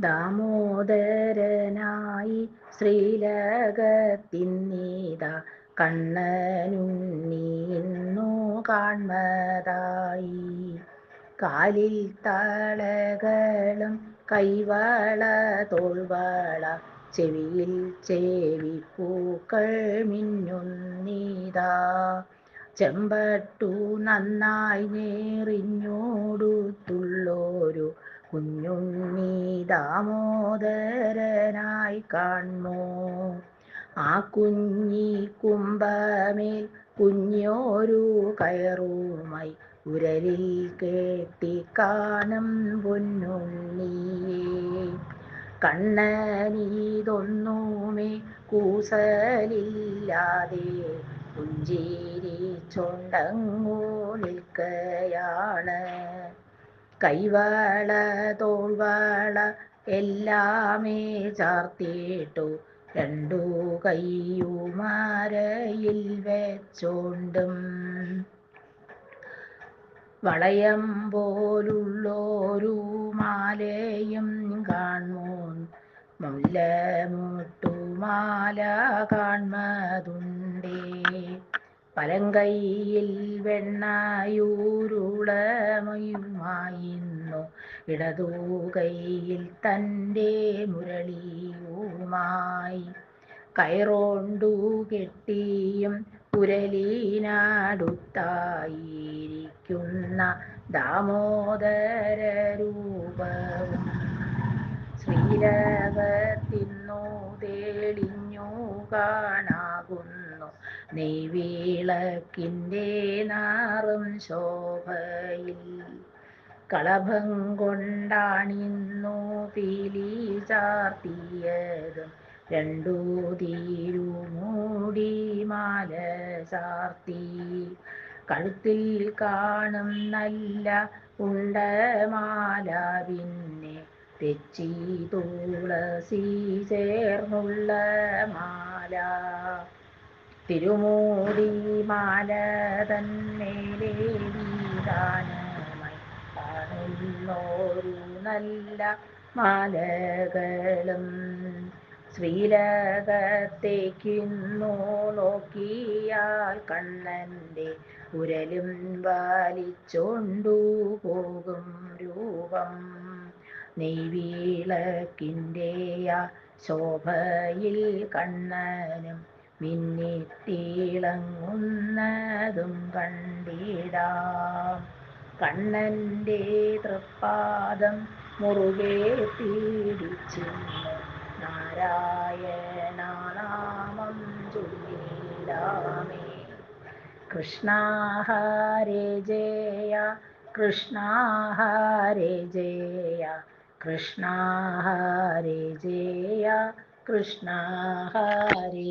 ദാമോദരനായി ശ്രീലകത്തിന്നീത കണ്ണനുണ്ണീന്നു കാൺമതായി കാലിൽ തളകളും കൈവള തോൾവള ചെവിയിൽ ചെവിപ്പൂക്കൾ മിന്നുന്നീതാ. ചെമ്പട്ടു നന്നായി നേറിഞ്ഞോടുത്തുള്ളൊരു കുഞ്ഞുണ്ണി ദാമോദരനായി കാണോ ആ കുഞ്ഞി കുംഭമേൽ കുഞ്ഞോരു കയറുമായി ഉരലിൽ കെട്ടി കാണും പൊന്നുണ്ണിയേ. കണ്ണനീതൊന്നുമേ കൂസലില്ലാതെ പുഞ്ചിരിച്ചോണ്ടങ്ങു നിൽക്കയാണ്. കൈവള തോൾവാള എല്ലാമേ ചാർത്തിട്ടു രണ്ടു കൈയുമാരയിൽ വെച്ചോണ്ടും വളയം പോലുള്ളൊരു മാലയും കാൺമോൻ മുല്ലമുട്ടുമാല കാൺമതുണ്ടേ പലങ്കൈയിൽ വെണ്ണായൂരുളമയുമായിരുന്നു ഇടതൂകയിൽ കൈയിൽ തന്റെ മുരളിയുമായി കയറോണ്ടു കെട്ടിയും പുരലീനാടുത്തായിരിക്കുന്ന ദാമോദര രൂപവും ശ്രീലകത്തിന്നു തേളിഞ്ഞു കാണാകുന്നു നെയ്വിളക്കിന്റെ നാറും ശോഭയിൽ കളഭം കൊണ്ടാണിന്നു പീലി ചാർത്തിയതും. രണ്ടു തീരു മൂടി മാല ചാർത്തി. കഴുത്തിൽ കാണും നല്ല ഉണ്ടമാല പിന്നെ തെച്ചി തുളസി ചേർന്നുള്ള മാല. തിരുമൂടി മാല വീതാനമായി കാണുന്നോരു നല്ല മാലകളും ശ്രീലകത്തേക്കിന്നു നോക്കിയാൽ കണ്ണന്റെ ഉരലും വാലിച്ചോണ്ടു പോകും രൂപം. നെയ്വീളക്കിന്റെ ആ ശോഭയിൽ കണ്ണനും മിന്നിത്തിളങ്ങുന്നതും കണ്ടിടാം. കണ്ണന്റെ തൃപ്പാദം മുറുകെ പീഡിച്ചു നാരായണനാമം ചൊല്ലിടാമേ. കൃഷ്ണ ഹരേ ജയ കൃഷ്ണ ഹരേ ജയ കൃഷ്ണ ഹരേ ജയ. കൃഷ്ണ ഹരേ